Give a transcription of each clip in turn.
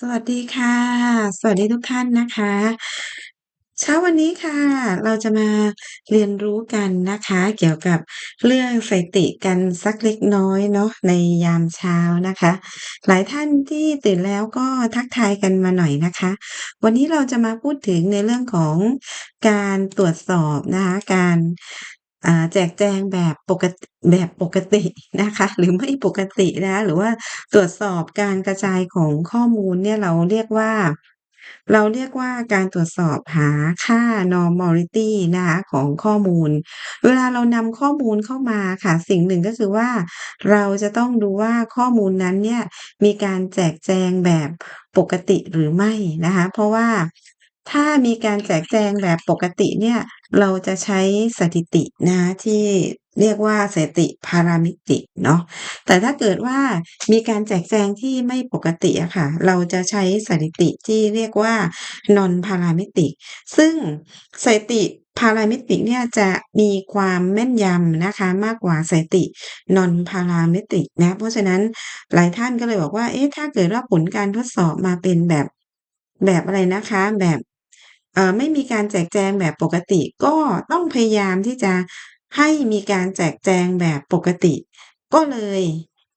สวัสดีค่ะ สวัสดีทุกท่านนะคะ เช้าวันนี้ค่ะ เราจะมาเรียนรู้กันนะคะ เกี่ยวกับเรื่องสถิติกันสักเล็กน้อยเนาะในยามเช้านะคะ หลายท่านที่ตื่นแล้วก็ทักทายกันมาหน่อยนะคะ วันนี้เราจะมาพูดถึงในเรื่องของการตรวจสอบนะคะ การ แจกแจงแบบปกติแบบปกตินะคะ หรือไม่ปกตินะคะหรือว่าตรวจสอบการกระจายของข้อมูลเนี่ยเราเรียกว่า เราเรียกว่าการตรวจสอบหาค่า Normality นะคะของข้อมูล เวลาเรานำข้อมูลเข้ามาค่ะ สิ่งหนึ่งก็คือว่า เราจะต้องดูว่าข้อมูลนั้นเนี่ยมีการแจกแจงแบบปกติหรือไม่นะคะ เพราะว่าถ้ามีการแจกแจงแบบปกติเนี่ย เราจะใช้สถิตินะที่เรียกว่าสถิติ Parametric เนาะแต่ถ้าเกิดว่ามีการแจกแจงที่ไม่ปกติอะค่ะ เราจะใช้สถิติที่เรียกว่า Non-Parametric ซึ่งสถิติ Parametric เนี่ยจะมีความแม่นยำนะคะมากกว่าสถิติ Non-Parametric นะเพราะฉะนั้นหลายท่านก็เลยบอกว่าเอ๊ะถ้าเกิดว่าผลการทดสอบมาเป็นแบบแบบอะไรนะคะแบบ อ่ไม่มีการแจกแจงแบบปกติ ก็ต้องพยายามที่จะให้มีการแจกแจงแบบปกติ ก็เลย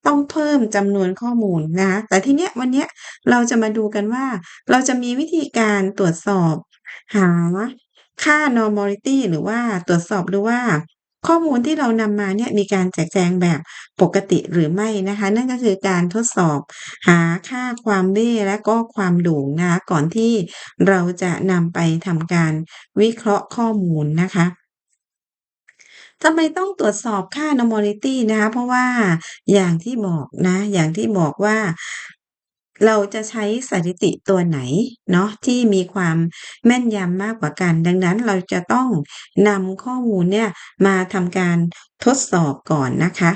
ต้องเพิ่มจำนวนข้อมูลนะคะ แต่ทีเนี้ย วันเนี้ยเราจะมาดูกันว่า เราจะมีวิธีการตรวจสอบ หาค่า Normality หรือว่าตรวจสอบดูว่า ข้อมูลที่เรานำมาเนี่ยมีการแจกแจงแบบปกติหรือไม่นะคะ นั่นก็คือการทดสอบหาค่าความเบ้และก็ความโด่งนะคะก่อนที่เราจะนำไปทำการวิเคราะห์ข้อมูลนะคะทำไมต้องตรวจสอบค่า Normality นะคะ เพราะว่าอย่างที่บอกนะ อย่างที่บอกว่า เราจะใช้สถิติตัวไหนเนาะที่มีความแม่นยำมากกว่ากัน ดังนั้นเราจะต้องนำข้อมูลเนี่ยมาทำการทดสอบก่อนนะคะ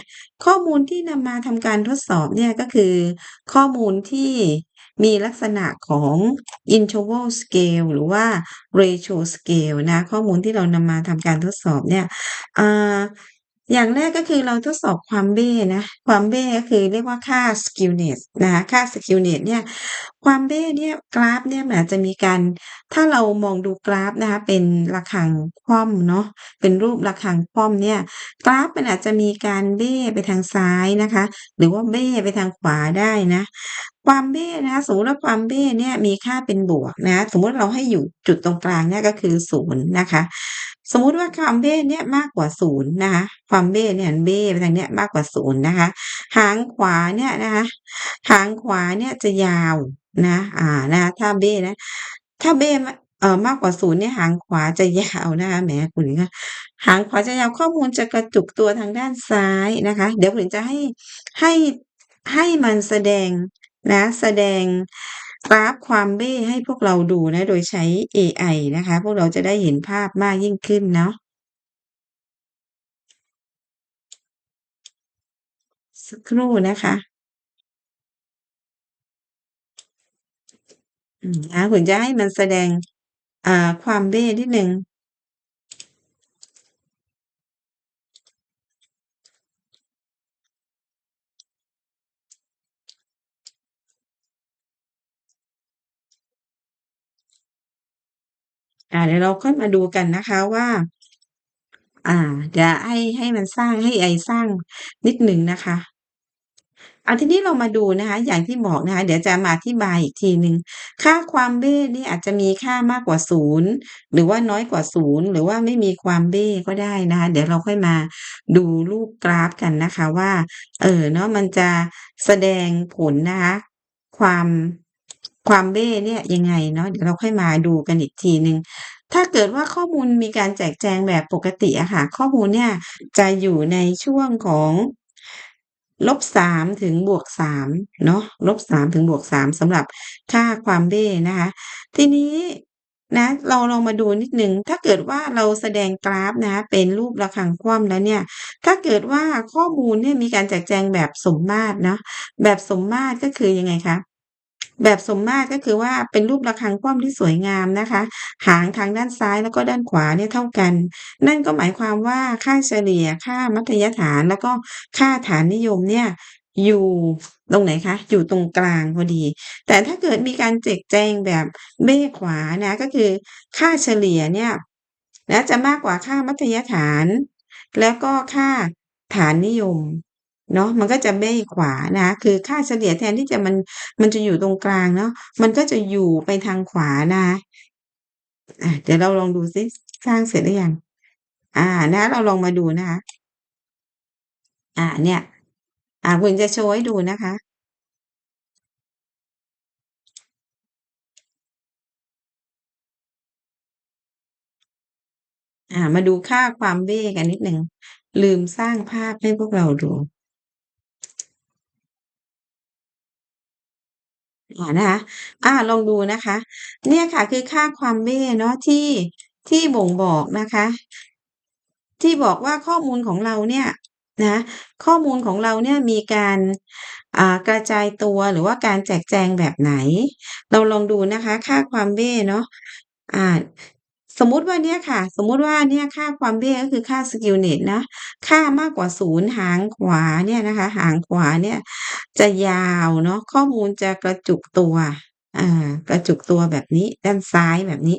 ข้อมูลที่นำมาทำการทดสอบเนี่ยก็คือ ข้อมูลที่มีลักษณะของ Interval Scale หรือว่า Ratio Scale นะ ข้อมูลที่เรานำมาทำการทดสอบเนี่ย อย่างแรกก็คือเราทดสอบความเบ้นะ ความเบ้ก็คือเรียกว่าค่า Skewness นะคะ ค่า Skewness เนี่ย ความเบ้เนี่ยกราฟเนี่ยมันอาจจะมีการ ถ้าเรามองดูกราฟนะคะเป็นระฆังคว่ำเนาะ เป็นรูประฆังคว่ำเนี่ย กราฟมันอาจจะมีการเบ้ไปทางซ้ายนะคะ หรือว่าเบ้ไปทางขวาได้นะ ความเบ้นะคะสมมติว่าความเบ้เนี่ยมีค่าเป็นบวกนะ สมมติเราให้อยู่จุดตรงกลางเนี่ยก็คือ0นะคะ สมมุติว่าความเบ้เนี่ยมากกว่า0นย์นะคะความเบ้เนี่ยเบ้ไปทางเนี้ยมากกว่า0นย์นะคะ หางขวาเนี่ยนะคะหางขวาเนี่ยจะยาวนะอ่านะถ้าเบ้นะถ้าเบ้มเอ่อมากกว่า0เนี่ยหางขวาจะยาวนะคะแหมคุณหญิงคะหางขวาจะยาวข้อมูลจะกระจุกตัวทางด้านซ้ายนะคะ เดี๋ยวคุณจะให้ให้ให้มันแสดงนะ แสดง กราฟความเบ้ให้พวกเราดูนะ โดยใช้เอไอนะคะ พวกเราจะได้เห็นภาพมากยิ่งขึ้นเนาะสักครู่นะคะอืมอ่าคุณจะให้มันแสดงอ่าความเบ้นิดหนึ่ง อ่าเดี๋ยวเราค่อยมาดูกันนะคะว่า อ่าเดี๋ยวให้ให้มันสร้างให้อไอสร้างนิดหนึ่งนะคะอ่าทีนี้เรามาดูนะคะ อย่างที่บอกนะคะ เดี๋ยวจะมาอธิบายอีกทีหนึ่งค่าความเบ้นี่อาจจะมีค่ามากกว่า0หรือว่าน้อยกว่า0หรือว่าไม่มีความเบ้ก็ได้นะคะ เดี๋ยวเราค่อยมาดูรูปกราฟกันนะคะว่า เออเนาะมันจะแสดงผลนะคะ ความความเบ้เนี่ยยังไงเนาะเดี๋ยวเราค่อยมาดูกันอีกทีหนึ่ง ถ้าเกิดว่าข้อมูลมีการแจกแจงแบบปกติอะค่ะ ข้อมูลเนี่ยจะอยู่ในช่วงของ ลบ -3 ถึงบวก +3 เนาะ ลบ -3 ถึง +3 สำหรับค่าความเบ้นะคะ ทีนี้นะเราลองมาดูนิดหนึ่ง ถ้าเกิดว่าเราแสดงกราฟนะคะเป็นรูประฆังคว่ำแล้วเนี่ย ถ้าเกิดว่าข้อมูลเนี่ยมีการแจกแจงแบบสมมาตรเนาะ แบบสมมาตรก็คือยังไงคะ แบบสมมาตรก็คือว่าเป็นรูประฆังคว่ำที่สวยงามนะคะ หางทางด้านซ้ายแล้วก็ด้านขวาเนี่ยเท่ากัน นั่นก็หมายความว่าค่าเฉลี่ยค่ามัธยฐานแล้วก็ค่าฐานนิยมเนี่ยอยู่ตรงไหนคะ อยู่ตรงกลางพอดี แต่ถ้าเกิดมีการแจกแจงแบบเบ้ขวานะก็คือค่าเฉลี่ยเนี่ยนะจะมากกว่าค่ามัธยฐาน แล้วก็ค่าฐานนิยม เนาะมันก็จะเบ้ขวานะคือค่าเฉลี่ยแทนที่จะมันมันจะอยู่ตรงกลางเนาะมันก็จะอยู่ไปทางขวานะะอ่าเดี๋ยวเราลองดูซิสร้างเสร็จหรือยัง?อ่านะ เราลองมาดูนะคะอ่าเนี่ย อ่าคุณจะโชว์ให้ดูนะคะอ่ามาดูค่าความเบ้กันนิดหนึ่งลืมสร้างภาพให้พวกเราดู อ่า นะคะ อา ลองดูนะคะ เนี่ยค่ะ คือค่าความเบ้เนาะ ที่ ที่บ่งบอกนะคะ ที่บอกว่าข้อมูลของเราเนี่ยนะ ข้อมูลของเราเนี่ยมีการ อ่า กระจายตัว หรือว่าการแจกแจงแบบไหน เราลองดูนะคะ ค่าความเบ้เนาะ อ่า สมมุติว่าเนี่ยค่ะ สมมุติว่าเนี่ยค่าความเบี้ยก็คือค่า skewness นะ ค่ามากกว่า0หางขวาเนี่ยนะคะ หางขวาเนี่ย จะยาวเนาะข้อมูลจะกระจุกตัวอากระจุกตัวแบบนี้ด้านซ้ายแบบนี้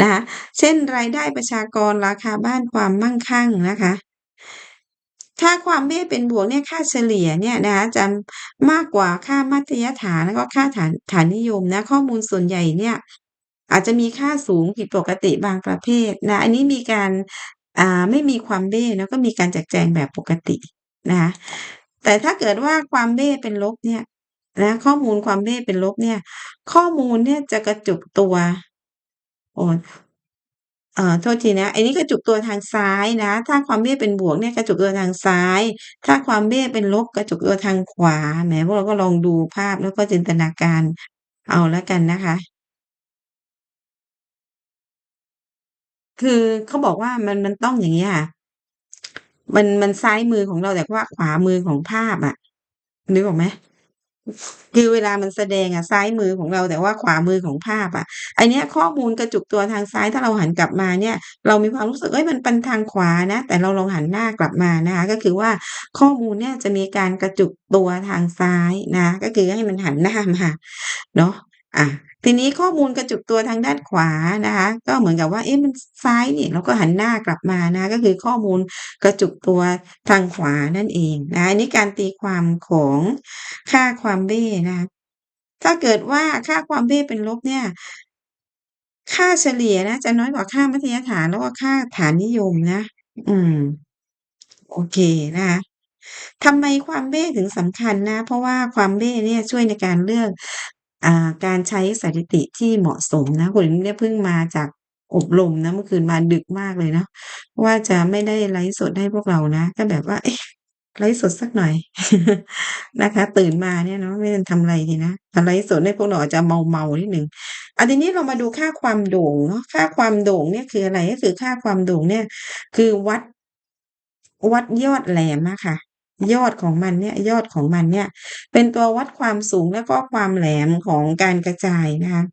นะคะเช่นรายได้ประชากรราคาบ้านความมั่งคั่งนะคะ ถ้าความเบี้ยเป็นบวกเนี่ยค่าเฉลี่ยเนี่ยนะคะจะมากกว่าค่ามัธยฐานแล้วก็ค่าฐานฐานนิยมนะ ข้อมูลส่วนใหญ่เนี่ย อาจจะมีค่าสูงผิดปกติบางประเภทนะ อันนี้มีการไม่มีความเบ้เนาะก็มีการแจกแจงแบบปกตินะคะแต่ถ้าเกิดว่าความเบ้เป็นลบเนี่ยนะข้อมูลความเบ้เป็นลบเนี่ย ข้อมูลเนี่ยจะกระจุกตัวโอ้เอ่อโทษทีนะ อันนี้กระจุกตัวทางซ้ายนะ ถ้าความเบ้เป็นบวกเนี่ยกระจุกตัวทางซ้าย ถ้าความเบ้เป็นลบกระจุกตัวทางขวาแหมพวกเราก็ลองดูภาพแล้วก็จินตนาการเอาแล้วกันนะคะ คือเขาบอกว่ามันมันต้องอย่างงี้ค่ะ มันมันซ้ายมือของเราแต่ว่าขวามือของภาพอะนึกออกไหม?คือเวลามันแสดงอะซ้ายมือของเราแต่ว่าขวามือของภาพอะอันเนี้ยข้อมูลกระจุกตัวทางซ้ายถ้าเราหันกลับมาเนี่ย เรามีความรู้สึกเฮ้ยมันเป็นทางขวานะ แต่เราลองหันหน้ากลับมานะคะ ก็คือว่าข้อมูลเนี่ยจะมีการกระจุกตัวทางซ้ายนะ ก็คือให้มันหันหน้ามาเนาะอา ทีนี้ข้อมูลกระจุกตัวทางด้านขวานะคะ ก็เหมือนกับว่าเอ๊ะมันซ้ายนี่เราก็หันหน้ากลับมานะก็คือข้อมูลกระจุกตัวทางขวานั่นเองนะอันนี้การตีความของค่าความเบ้นะถ้าเกิดว่าค่าความเบ้เป็นลบเนี่ยค่าเฉลี่ยนะจะน้อยกว่าค่ามัธยฐานแล้วก็ค่าฐานนิยมนะ อืม โอเคนะคะทำไมความเบ้ถึงสำคัญนะ เพราะว่าความเบ้เนี่ยช่วยในการเลือก การใช้สถิติที่เหมาะสมนะคุณเนี่ยเพิ่งมาจากอบรมนะเมื่อคืนมาดึกมากเลยนะว่าจะไม่ได้ไลฟ์สดให้พวกเรานะ ก็แบบว่าเอ๊ะไลฟ์สดสักหน่อยนะคะ ตื่นมาเนี่ยเนาะไม่รู้ทำอะไรดีนะไลฟ์สดให้พวกเราอาจจะเมาๆนิดหนึ่งอาทีนี้เรามาดูค่าความโด่งเนาะค่าความโด่งเนี่ยคืออะไร?ก็คือค่าความโด่งเนี่ย คือวัดวัดยอดแหลมอะค่ะ ยอดของมันเนี่ยยอดของมันเนี่ย เป็นตัววัดความสูงแล้วก็ความแหลมของการกระจายนะคะ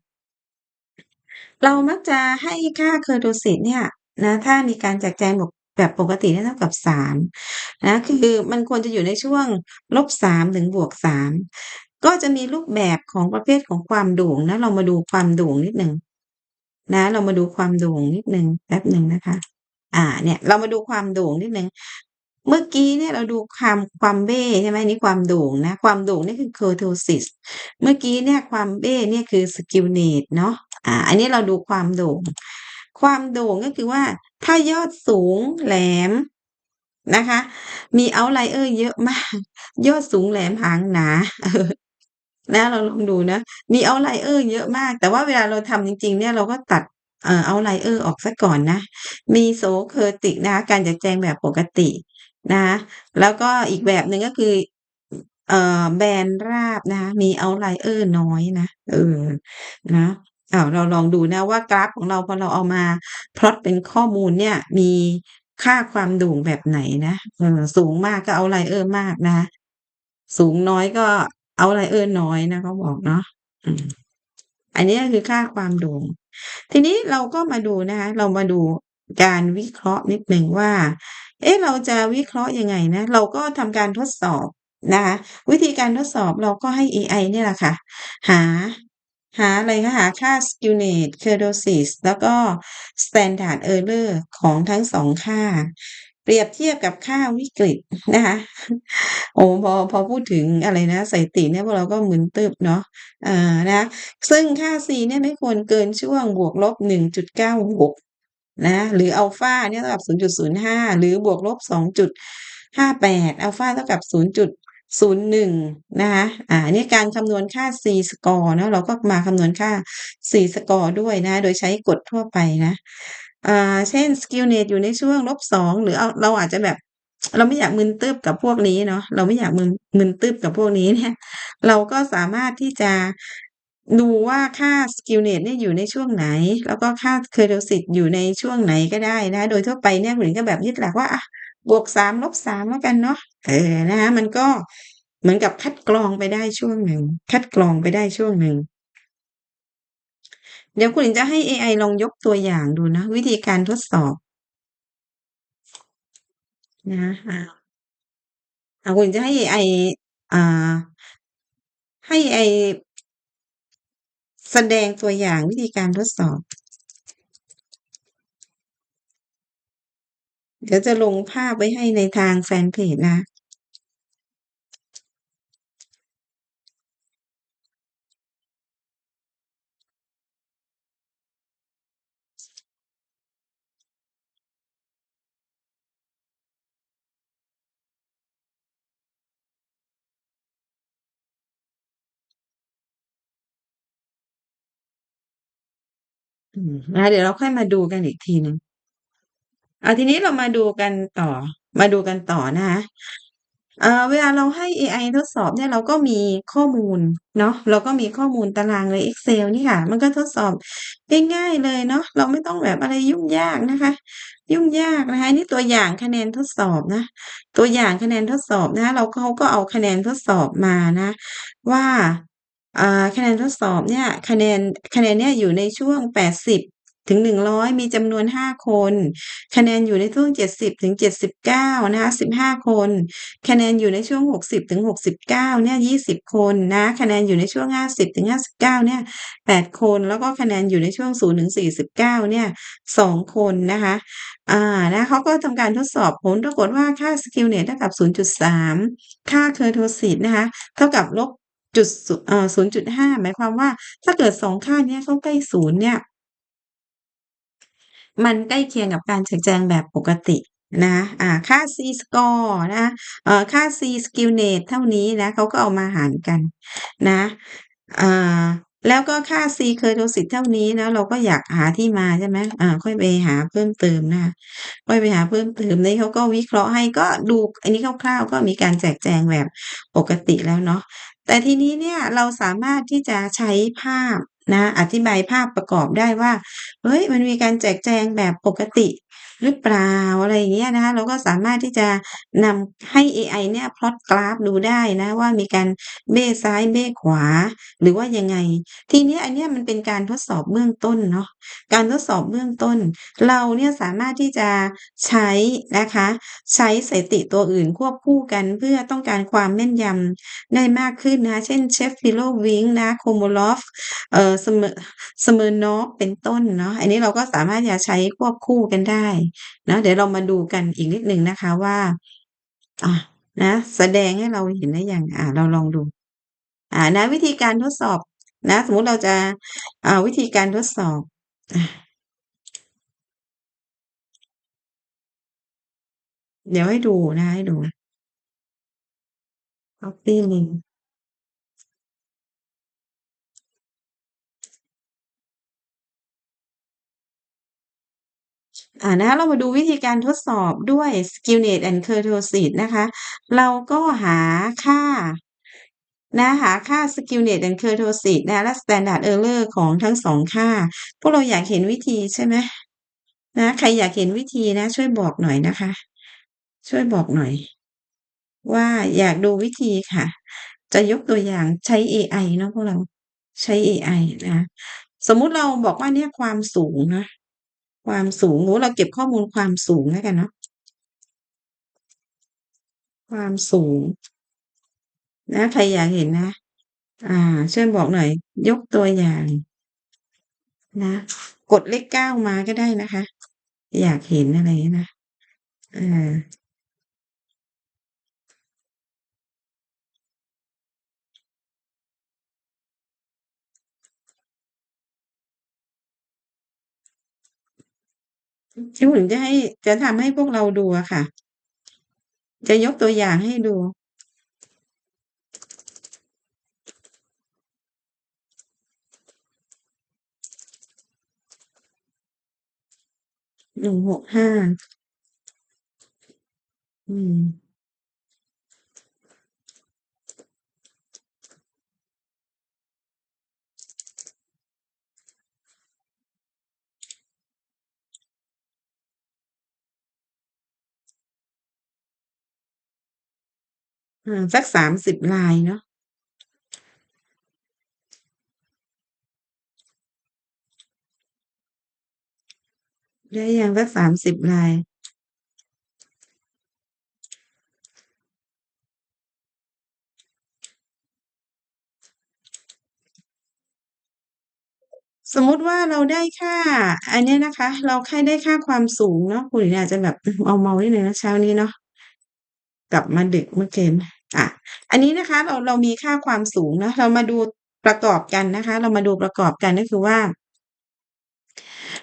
เรามักจะให้ค่า Kurtosis เนี่ยนะถ้ามีการแจกแจงแบบแบบปกติเนี่ยเท่ากับ3นะคือมันควรจะอยู่ในช่วง -3 ถึง +3 ก็จะมีรูปแบบของประเภทของความโด่งนะ เรามาดูความโด่งนิดหนึ่งนะ เรามาดูความโด่งนิดหนึ่งแป๊บหนึ่งนะคะ อ่าเนี่ยเรามาดูความโด่งนิดหนึ่ง เมื่อกี้เนี่ยเราดูความความเบ้ใช่ไหม?นนี้ความโด่งนะ ความโด่งนี่คือ Kurtosis เมื่อกี้เนี่ยความเบ้เนี่ยคือ Skewness เนาะอ่าอันนี้เราดูความโด่ง ความโด่งก็คือว่า ถ้ายอดสูงแหลมนะคะ มี Outlier เยอะมาก ยอดสูงแหลมหางหนาเออนะเราลองดูนะ มี Outlier เยอะมาก แต่ว่าเวลาเราทำจริง ๆ เนี่ยเราก็ตัดเอ่อ Outlier ออกเสียก่อนนะ Mesokurtic นะคะการแจกแจงแบบปกติ นะคะแล้วก็อีกแบบหนึ่งก็คือเอ่อแบนราบนะคะมี Outlier น้อยนะเออนะอ้าเราลองดูนะว่ากราฟของเราพอเราเอามาพลอตเป็นข้อมูลเนี่ยมีค่าความโด่งแบบไหนนะเออสูงมากก็ Outlier มากนะ สูงน้อยก็ Outlier น้อยนะเขาบอกเนาะอันนี้คือค่าความโด่ง ทีนี้เราก็มาดูนะคะเรามาดูการวิเคราะห์นิดหนึ่งว่า เอ๊ะเราจะวิเคราะห์ยังไงนะ?เราก็ทำการทดสอบนะคะวิธีการทดสอบเราก็ให้เอไอเนี่ยแหละค่ะ หา หาอะไรคะหาค่า skewness kurtosis แล้วก็ standard error ของทั้ง2ค่า เปรียบเทียบกับค่าวิกฤตนะคะโอ้พอพอพูดถึงอะไรนะสถิติเนี่ยพวกเราก็มึนตึ๊บเนาะอ่านะคะซึ่งค่า C เนี่ยไม่ควรเกินช่วงบวกลบ 1.96 นะหรืออัลฟาเนี่ยเท่ากับ 0.05 หรือบวกลบ 2.58 อัลฟาเท่ากับ 0.01 นะคะอ่านนี้การคำนวณค่า C score เนาะเราก็มาคำนวณค่า C score ด้วยนะ โดยใช้กฎทั่วไปนะอ่าเช่น skewness อยู่ในช่วงลบ -2 หรือเอาเราอาจจะแบบเราไม่อยากมึนตึ๊บกับพวกนี้เนาะเราไม่อยากมึนมึนตึ๊บกับพวกนี้เนี่ย เราก็สามารถที่จะ ดูว่าค่า skewness เนี่ยอยู่ในช่วงไหน แล้วก็ค่า kurtosis อยู่ในช่วงไหนก็ได้นะ โดยทั่วไปเนี่ยคุณหญิงก็แบบยึดหลักว่าอะบวก3ลบ3แล้วกันเนาะเออนะคะมันก็เหมือนกับคัดกรองไปได้ช่วงหนึ่ง คัดกรองไปได้ช่วงหนึ่ง เดี๋ยวคุณหญิงจะให้เอไอลองยกตัวอย่างดูนะ วิธีการทดสอบนะคะอ่าคุณหญิงจะให้เอไออ่าให้เอไอ แสดงตัวอย่างวิธีการทดสอบ เดี๋ยวจะลงภาพไว้ให้ในทางแฟนเพจนะ นะเดี๋ยวเราค่อยมาดูกันอีกทีหนึ่งอ่าทีนี้เรามาดูกันต่อ มาดูกันต่อนะคะเอ่อเวลาเราให้เอไอทดสอบเนี่ยเราก็มีข้อมูลเนาะเราก็มีข้อมูลตารางใน Excel นี่ค่ะ มันก็ทดสอบง่ายๆเลยเนาะเราไม่ต้องแบบอะไรยุ่งยากนะคะ ยุ่งยากนะคะนนี้ตัวอย่างคะแนนทดสอบนะ ตัวอย่างคะแนนทดสอบนะ เราเขาก็เอาคะแนนทดสอบมานะ ว่า อ่า คะแนนทดสอบเนี่ย คะแนน คะแนนเนี่ยอยู่ในช่วง 80 ถึง 100 มีจำนวน 5 คน คะแนนอยู่ในช่วง 70 ถึง 79 นะคะ 15 คน คะแนนอยู่ในช่วง 60 ถึง 69 เนี่ย 20 คนนะ คะแนนอยู่ในช่วง 50 ถึง 59 เนี่ย 8 คน แล้วก็คะแนนอยู่ในช่วง 0 ถึง 49 เนี่ย 2 คนนะคะ อ่า นะ เขาก็ทำการทดสอบ ผลปรากฏว่าค่า skewness เท่ากับ 0.3 ค่า kurtosis นะคะ เท่ากับลบ จุดสุเอ่อ0.5หมายความว่า ถ้าเกิด2ค่าเนี้ยเขาใกล้0เนี่ย มันใกล้เคียงกับการแจกแจงแบบปกตินะอ่าค่า C score นะคะเอ่อค่า C skewness เท่านี้นะเขาก็เอามาหารกันนะอ่าแล้วก็ค่า C kurtosis เท่านี้นะเราก็อยากหาที่มาใช่ไหมอ่า ค่อยไปหาเพิ่มเติมนะคะค่อยไปหาเพิ่มเติมนี่เขาก็วิเคราะห์ให้ก็ดูอันนี้คร่าวๆก็มีการแจกแจงแบบปกติแล้วเนาะ แต่ทีนี้เนี่ยเราสามารถที่จะใช้ภาพนะ อธิบายภาพประกอบได้ว่า เฮ้ย มันมีการแจกแจงแบบปกติ หรือเปล่าอะไรอย่างเงี้ยนะคะเราก็สามารถที่จะนำให้เอไอเนี่ยพลอตกราฟดูได้นะว่ามีการเบ้ซ้ายเบ้ขวา หรือว่ายังไง ทีเนี้ยอันเนี้ยมันเป็นการทดสอบเบื้องต้นเนาะการทดสอบเบื้องต้น เราเนี่ยสามารถที่จะใช้นะคะ ใช้สถิติตัวอื่นควบคู่กันเพื่อต้องการความแม่นยำได้มากขึ้นนะะเช่น Shapiro-Wilk นะ Kolmogorov เอ่อ Smer Smirnov เป็นต้นเนาะอันนี้เราก็สามารถจะใช้ควบคู่กันได้นะเดี๋ยวเรามาดูกันอีกนิดหนึ่งนะคะว่าอ่านะแสดงให้เราเห็นได้ยังอ่าเราลองดู อ่านะวิธีการทดสอบนะ สมมุติเราจะอ่าวิธีการทดสอบเดี๋ยวให้ดูนะคะให้ดู copy link อ่านะคะเรามาดูวิธีการทดสอบด้วย skewness and kurtosis นะคะ เราก็หาค่านะหาค่า skewness and kurtosis นะคะและ standard error ของทั้ง2ค่า พวกเราอยากเห็นวิธีใช่ไหม?นะใครอยากเห็นวิธีนะ ช่วยบอกหน่อยนะคะ ช่วยบอกหน่อย ว่าอยากดูวิธีค่ะ จะยกตัวอย่างใช้เอไอเนาะพวกเราใช้เอไอนะคะสมมุติเราบอกว่าเนี่ยความสูงนะ ความสูงสมมุติเราเก็บข้อมูลความสูงแล้วกันเนาะความสูง นะใครอยากเห็นนะ อ่าช่วยบอกหน่อย ยกตัวอย่าง นะ กดเลขเก้ามาก็ได้นะคะ อยากเห็นอะไรนะอ่า ที่ผมจะให้จะทำให้พวกเราดูอะค่ะ จะยกตัวอย่างให้ดู165อืมเออ สัก30ลายเนาะได้ยังสัก30ลาย?สมมติว่าเราได้ค่า อันนี้นะคะ เราแค่ได้ค่าความสูงเนาะคุณอาจจะแบบอืมเมาๆนิดหนึ่งนะเช้านี้เนาะกลับมาดึกเมื่อคืน อะอันนี้นะคะเราเรามีค่าความสูงนะเรามาดูประกอบกันนะคะ เรามาดูประกอบกันก็คือว่า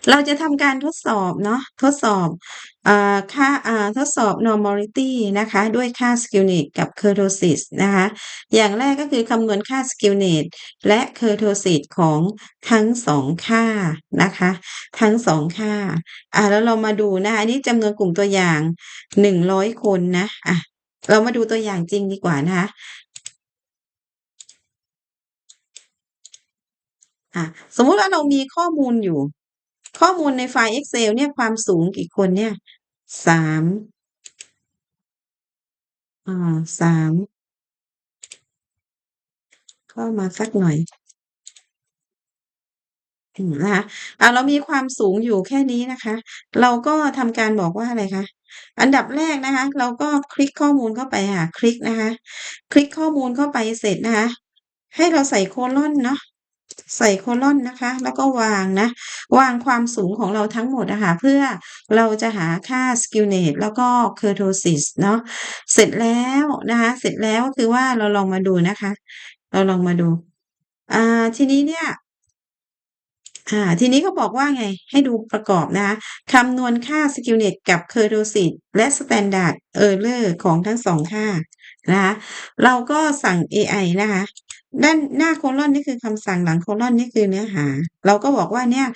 เราจะทำการทดสอบเนาะทดสอบอค่าทดสอบ Normality นะคะ ด้วยค่า Skewness กับ Kurtosis นะคะ อย่างแรกก็คือคำนวณค่า Skewness และ Kurtosis ของทั้ง2ค่านะคะ ทั้ง2ค่า อ่าแล้วเรามาดูนะคะอันนี้จำนวนกลุ่มตัวอย่าง 100 คนนะ อะ เรามาดูตัวอย่างจริงดีกว่านะคะะสมมุติว่าเรามีข้อมูลอยู่ ข้อมูลในไฟล์ Excel เนี่ยความสูงกี่คนเนี่ย3อ่า3เข้ามาสักหน่อยนะคะอ่าเรามีความสูงอยู่แค่นี้นะคะ เราก็ทำการบอกว่าอะไรคะ อันดับแรกนะคะ เราก็คลิกข้อมูลเข้าไปค่ะ คลิกนะคะ คลิกข้อมูลเข้าไปเสร็จนะคะ ให้เราใส่โคลอนเนาะใส่โคลอนนะคะ แล้วก็วางนะ วางความสูงของเราทั้งหมดอะคะเพื่อเราจะหาค่า Skewness แล้วก็ Kurtosis เนาะเสร็จแล้วนะคะ เสร็จแล้วคือว่าเราลองมาดูนะคะ เราลองมาดูอ่าทีนี้เนี่ย อ่าทีนี้เขาบอกว่าไงให้ดูประกอบนะคะคำนวณค่าสกิลเน็ตกับเคอร์โดซิตและสแตนดาร์ดเออร์เลอร์ของทั้งสองค่านะคะเราก็สั่งเอไอนะคะด้านหน้าโคลอนนี่คือคำสั่งหลังโคลอนนี่คือเนื้อหา เราก็บอกว่าเนี่ย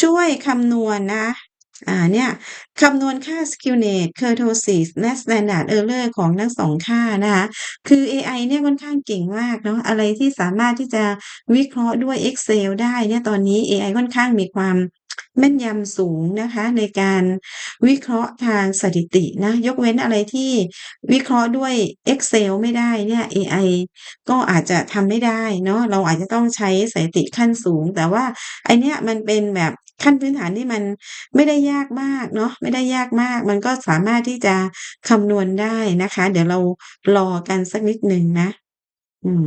ช่วยคำนวณนะ อ่าเนี่ยคำนวณค่า Skewness Kurtosis และ Standard Error ของทั้ง2ค่านะคะคือเอไอเนี่ยค่อนข้างเก่งมากเนาะอะไรที่สามารถที่จะวิเคราะห์ด้วย Excel ได้เนี่ยตอนนี้เอไอค่อนข้างมีความแม่นยำสูงนะคะในการวิเคราะห์ทางสถิตินะยกเว้นอะไรที่วิเคราะห์ด้วย Excel ไม่ได้เนี่ยเอไอก็อาจจะทำไม่ได้เนาะเราอาจจะต้องใช้สถิติขั้นสูง แต่ว่าไอเนี่ยมันเป็นแบบ ขั้นพื้นฐานที่มันไม่ได้ยากมากเนาะไม่ได้ยากมาก มันก็สามารถที่จะคำนวณได้นะคะ เดี๋ยวเรารอกันสักนิดหนึ่งนะ อืม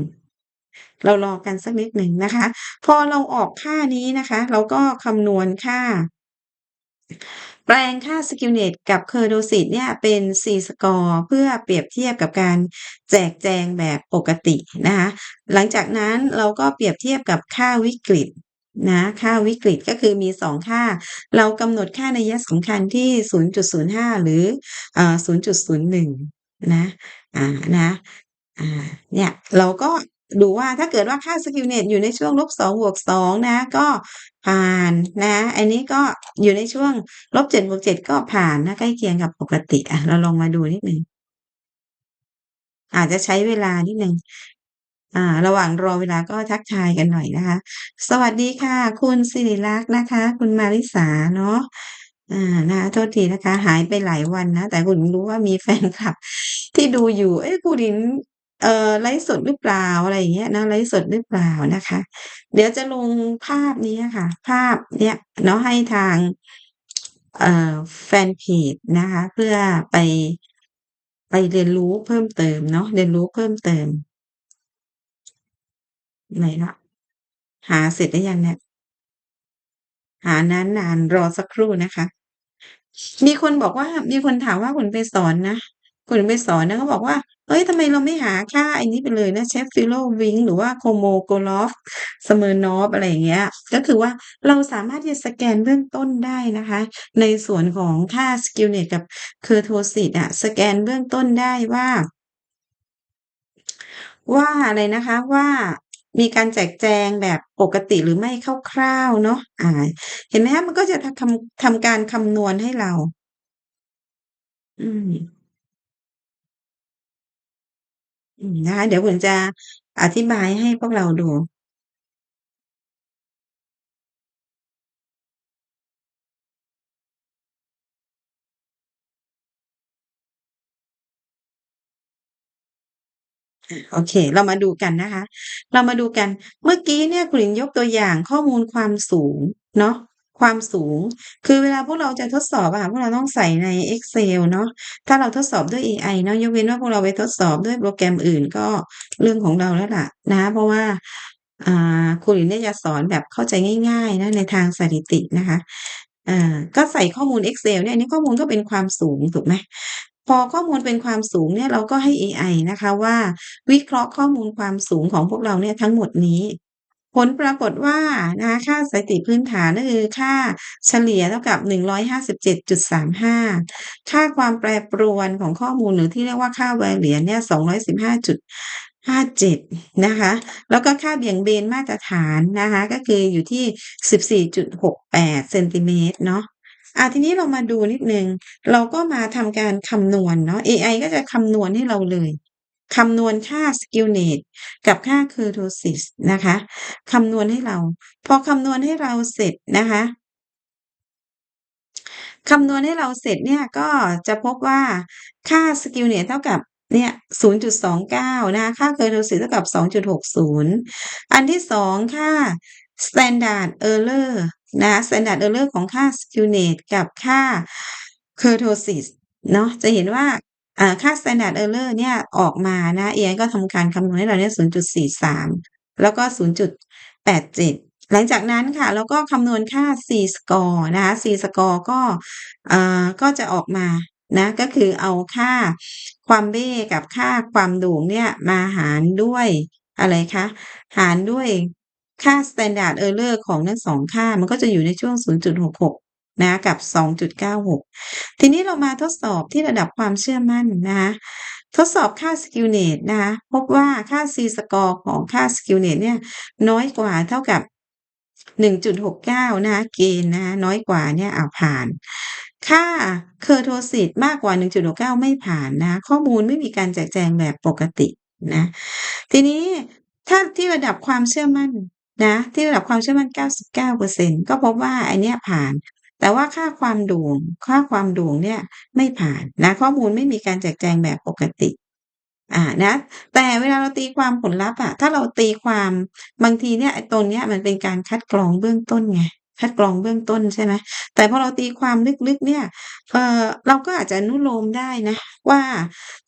เรารอกันสักนิดหนึ่งนะคะ พอเราออกค่านี้นะคะ เราก็คำนวณค่า แปลงค่า Skewness กับ Kurtosis เนี่ยเป็น C-score เพื่อเปรียบเทียบกับการแจกแจงแบบปกตินะคะ หลังจากนั้นเราก็เปรียบเทียบกับค่าวิกฤต นะค่าวิกฤตก็คือมี 2 ค่า เรากำหนดค่านัยสำคัญที่ 0.05 หรืออ0.01 นะอ่านะอ่าเนี่ยเราก็ดูว่าถ้าเกิดว่าค่า Skewness อยู่ในช่วง -2 บวก2นะก็ผ่านนะ อันนี้ก็อยู่ในช่วง -7 บวก7ก็ผ่านนะใกล้เคียงกับปกติอะเราลองมาดูนิดหนึ่งอาจจะใช้เวลานิดหนึ่ง อ่า ระหว่างรอเวลาก็ทักทายกันหน่อยนะคะ สวัสดีค่ะ คุณสิริลักษณ์นะคะ คุณมาริสาเนาะอ่านะคะโทษทีนะคะ หายไปหลายวันนะ แต่คุณรู้ว่ามีแฟนคลับ ที่ดูอยู่ เอ๊ะคุณหญิงเอ่อไลฟ์สดหรือเปล่าอะไรอย่างเงี้ยเนาะไลฟ์สดหรือเปล่านะคะ เดี๋ยวจะลงภาพนี้ค่ะ ภาพเนี่ยเนาะให้ทางเอ่อแฟนเพจนะคะ เพื่อไปไปเรียนรู้เพิ่มเติมเนาะเรียนรู้เพิ่มเติม ไหนล่ะ หาเสร็จหรือยังเนี่ย?หานาน ๆ รอสักครู่นะคะ มีคนบอกว่า มีคนถามว่า"คุณไปสอนนะ คุณไปสอนนะ"เขาบอกว่า"เฮ้ย ทำไมเราไม่หาค่าไอ้นี้ไปเลยนะ Sheffield Wink หรือว่า Kolmogorov Smirnoff" อะไรอย่างเงี้ย ก็คือว่าเราสามารถที่จะสแกนเบื้องต้นได้นะคะ ในส่วนของค่า Skillnet กับ Kurtosis อะ สแกนเบื้องต้นได้ว่า ว่าอะไรนะคะ ว่า มีการแจกแจงแบบปกติหรือไม่คร่าวๆเนาะอาเห็นไหมคะมันก็จะทำทำการคำนวณให้เรา อืม อืม นะคะ เดี๋ยวผมจะอธิบายให้พวกเราดู อาโอเค เรามาดูกันนะคะ เรามาดูกัน เมื่อกี้เนี่ยคุณหญิงยกตัวอย่างข้อมูลความสูงเนาะ ความสูง คือเวลาพวกเราจะทดสอบอะค่ะ พวกเราต้องใส่ใน Excel เนาะ ถ้าเราทดสอบด้วยเอไอเนาะ ยกเว้นว่าพวกเราไปทดสอบด้วยโปรแกรมอื่นก็เรื่องของเราแล้วล่ะนะ เพราะว่า อ่าครูหญิงเนี่ยจะสอนแบบเข้าใจง่ายๆนะในทางสถิตินะคะ อ่า ก็ใส่ข้อมูล Excel เนี่ยอันนี้ข้อมูลก็เป็นความสูงถูกไหม พอข้อมูลเป็นความสูงเนี่ยเราก็ให้เอไอนะคะว่า วิเคราะห์ข้อมูลความสูงของพวกเราเนี่ยทั้งหมดนี้ ผลปรากฏว่านะคะค่าสถิติพื้นฐานก็คือค่าเฉลี่ยเท่ากับ 157.35 ค่าความแปรปรวนของข้อมูลหรือที่เรียกว่าค่า Variance เนี่ย215.57นะคะ แล้วก็ค่าเบี่ยงเบนมาตรฐานนะคะ ก็คืออยู่ที่14.68เซนติเมตรเนาะ อาทีนี้เรามาดูนิดนึง เราก็มาทำการคำนวณเนาะเอไอก็จะคำนวณให้เราเลยคำนวณค่า Skillnet กับค่า Kurtosis นะคะคำนวณให้เรา พอคำนวณให้เราเสร็จนะคะคำนวณให้เราเสร็จเนี่ยก็จะพบว่าค่า Skillnet เท่ากับเนี่ย 0.29 นะคะค่า Kurtosis เท่ากับ 2.60 อันที่2ค่า Standard Error นะคะ Standard Error ของค่า Skillnet กับค่า Kurtosis เนาะจะเห็นว่าอ่าค่า Standard Error เนี่ยออกมานะเอไอก็ทำการคำนวณให้เราเนี่ย0.43 แล้วก็ 0.87 หลังจากนั้นค่ะเราก็คำนวณค่า Z-score นะคะ Z-score ก็อ่าก็จะออกมานะก็คือเอาค่าความเบ้กับค่าความโด่งเนี่ยมาหารด้วยอะไรคะหารด้วย ค่า Standard Error ของทั้ง2ค่ามันก็จะอยู่ในช่วง 0.66 นะกับ 2.96 ทีนี้เรามาทดสอบที่ระดับความเชื่อมั่นนะคะทดสอบค่า Skillnet นะคะพบว่าค่า Z-score ของค่า Skillnet เนี่ยน้อยกว่าเท่ากับ 1.69 นะคะเกณฑ์นะคะน้อยกว่าเนี่ยอาผ่าน ค่า Kurtosis มากกว่า 1.69 ไม่ผ่านนะ ข้อมูลไม่มีการแจกแจงแบบปกตินะ ทีนี้ถ้าที่ระดับความเชื่อมั่น นะ ที่ระดับความเชื่อมั่น 99%ก็พบว่าอันเนี้ยผ่าน แต่ว่าค่าความด่งค่าความด่งเนี่ยไม่ผ่านนะ ข้อมูลไม่มีการแจกแจงแบบปกติอ่านะ แต่เวลาเราตีความผลลัพธ์อะถ้าเราตีความบางทีเนี่ยไอ้ตรงเนี้ยมันเป็นการคัดกรองเบื้องต้นไงคัดกรองเบื้องต้นใช่ไหมแต่พอเราตีความลึกๆเนี่ยเอ่อเราก็อาจจะนุโลมได้นะ ว่า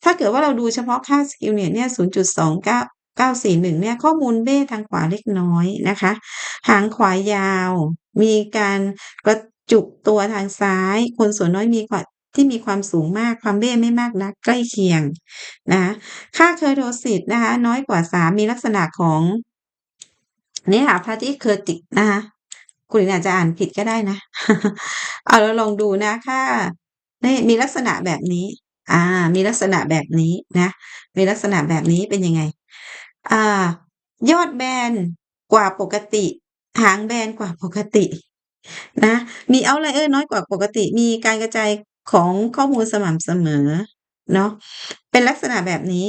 ถ้าเกิดว่าเราดูเฉพาะค่า Skillnet เนี่ย0.29 941 เนี่ยข้อมูลเบ้ทางขวาเล็กน้อยนะคะ หางขวายาว มีการกระจุกตัวทางซ้าย คนส่วนน้อยมีควาที่มีความสูงมากความเบ้ไม่มากนักใกล้เคียงนะคะค่า Kurtosis นะคะน้อยกว่า 3 มีลักษณะของนี่ค่ะ Bradycardic นะคะคุณอาจจะอ่านผิดก็ได้นะ เอาเราลองดูนะค่านี่มีลักษณะแบบนี้ อ่า มีลักษณะแบบนี้นะ มีลักษณะแบบนี้เป็นยังไง อ่า ยอดแบนกว่าปกติ หางแบนกว่าปกติ นะ มี Outlier น้อยกว่าปกติ มีการกระจายของข้อมูลสม่ำเสมอ เนาะเป็นลักษณะแบบนี้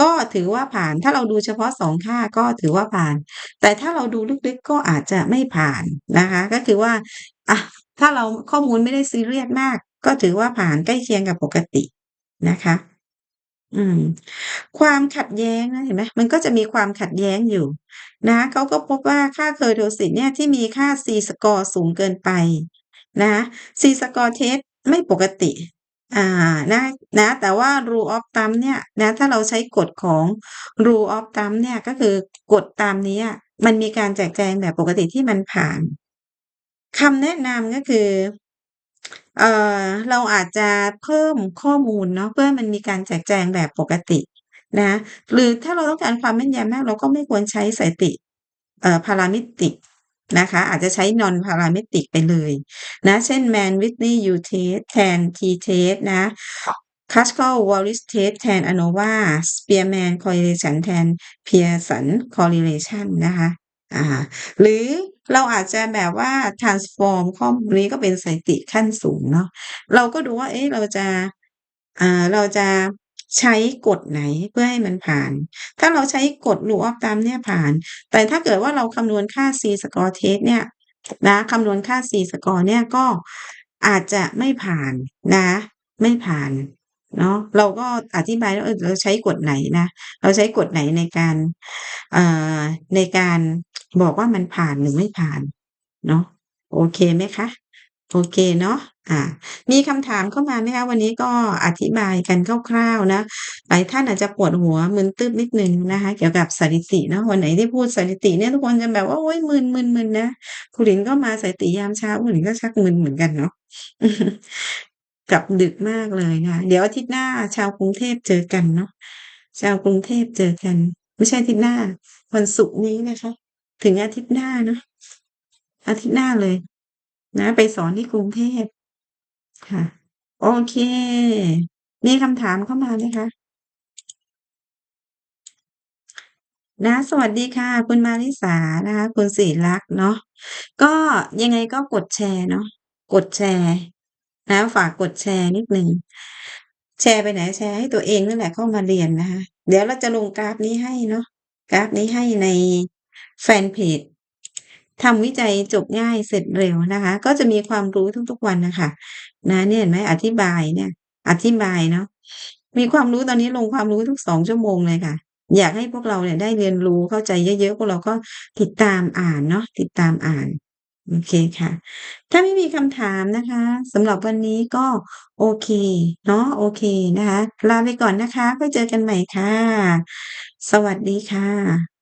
ก็ถือว่าผ่าน ถ้าเราดูเฉพาะ2ค่าก็ถือว่าผ่าน แต่ถ้าเราดูลึกๆก็อาจจะไม่ผ่านนะคะ ก็คือว่าอะถ้าเราข้อมูลไม่ได้ซีเรียสมาก ก็ถือว่าผ่านใกล้เคียงกับปกตินะคะ อืม ความขัดแย้งนะ เห็นไหม มันก็จะมีความขัดแย้งอยู่นะเขาก็พบว่าค่า Kurtosis เนี่ยที่มีค่า Z-score สูงเกินไปนะคะ Z-score test ไม่ปกติ อ่า นะ นะ แต่ว่า rule of thumb เนี่ยนะ ถ้าเราใช้กฎของ rule of thumb เนี่ย ก็คือกฎตามนี้มันมีการแจกแจงแบบปกติที่มันผ่าน คำแนะนำก็คือ เอ่อ เราอาจจะเพิ่มข้อมูลเนาะ เพื่อให้มันมีการแจกแจงแบบปกตินะหรือถ้าเราต้องการความแม่นยำมาก เราก็ไม่ควรใช้สถิติ เอ่อ Parametric นะคะ อาจจะใช้ Non-parametric ไปเลยนะ เช่น Man Whitney U-Test แทน T-Test นะ Kruskal-Wallis Test แทน ANOVA Spearman Correlation แทน Pearson Correlation นะคะ อ่า หรือ เราอาจจะแบบว่า transform ข้อมูลนี้ก็เป็นสถิติขั้นสูงเนาะเราก็ดูว่าเอ๊ะเราจะอ่าเราจะใช้กฎไหนเพื่อให้มันผ่าน ถ้าเราใช้กฎ rule of thumb เนี่ยผ่าน แต่ถ้าเกิดว่าเราคำนวณค่า Z-score test เนี่ยนะคำนวณค่า Z-score เนี่ยก็อาจจะไม่ผ่านนะ ไม่ผ่าน เนาะเราก็อธิบายว่าเออเราใช้กฎไหนนะ เราใช้กฎไหนในการเอ่อในการบอกว่ามันผ่านหรือไม่ผ่านเนาะโอเคไหมคะ?โอเคเนาะอ่า มีคำถามเข้ามาไหมคะ?วันนี้ก็อธิบายกันคร่าวๆนะหลายท่านอาจจะปวดหัวมึนตึ๊บนิดนึงนะคะ เกี่ยวกับสถิติเนาะวันไหนที่พูดสถิติเนี่ยทุกคนจะแบบว่าโอ๊ยมึนๆๆนมึนนะคุณหญิงก็มาสถิติยามเช้าคุณหญิงก็ชักมึนเหมือนกันเนาะ กลับดึกมากเลยนะคะเดี๋ยวอาทิตย์หน้าชาวกรุงเทพเจอกันเนาะชาวกรุงเทพเจอกัน ไม่ใช่อาทิตย์หน้า วันศุกร์นี้นะคะถึงอาทิตย์หน้าเนาะอาทิตย์หน้าเลย นะ ไปสอนที่กรุงเทพค่ะ โอเค มีคำถามเข้ามาไหมคะ?นะสวัสดีค่ะ คุณมาริสานะคะ คุณศิรักษ์เนาะก็ยังไงก็กดแชร์เนาะกดแชร์ นะฝากกดแชร์นิดหนึ่งแชร์ไปไหน?แชร์ให้ตัวเองนั่นแหละเข้ามาเรียนนะคะ เดี๋ยวเราจะลงกราฟนี้ให้เนาะกราฟนี้ให้ในแฟนเพจทำวิจัยจบง่ายเสร็จเร็วนะคะ ก็จะมีความรู้ทุกๆวันนะคะนะเนี่ยเห็นไหมอธิบายเนี่ย อธิบายเนาะมีความรู้ตอนนี้ลงความรู้ทุก2ชั่วโมงเลยค่ะ อยากให้พวกเราเนี่ยได้เรียนรู้เข้าใจเยอะๆพวกเราก็ติดตามอ่านเนาะติดตามอ่าน โอเคค่ะ ถ้าไม่มีคำถามนะคะสำหรับวันนี้ก็โอเคเนาะโอเคนะคะ ลาไปก่อนนะคะไว้เจอกันใหม่ค่ะ สวัสดีค่ะ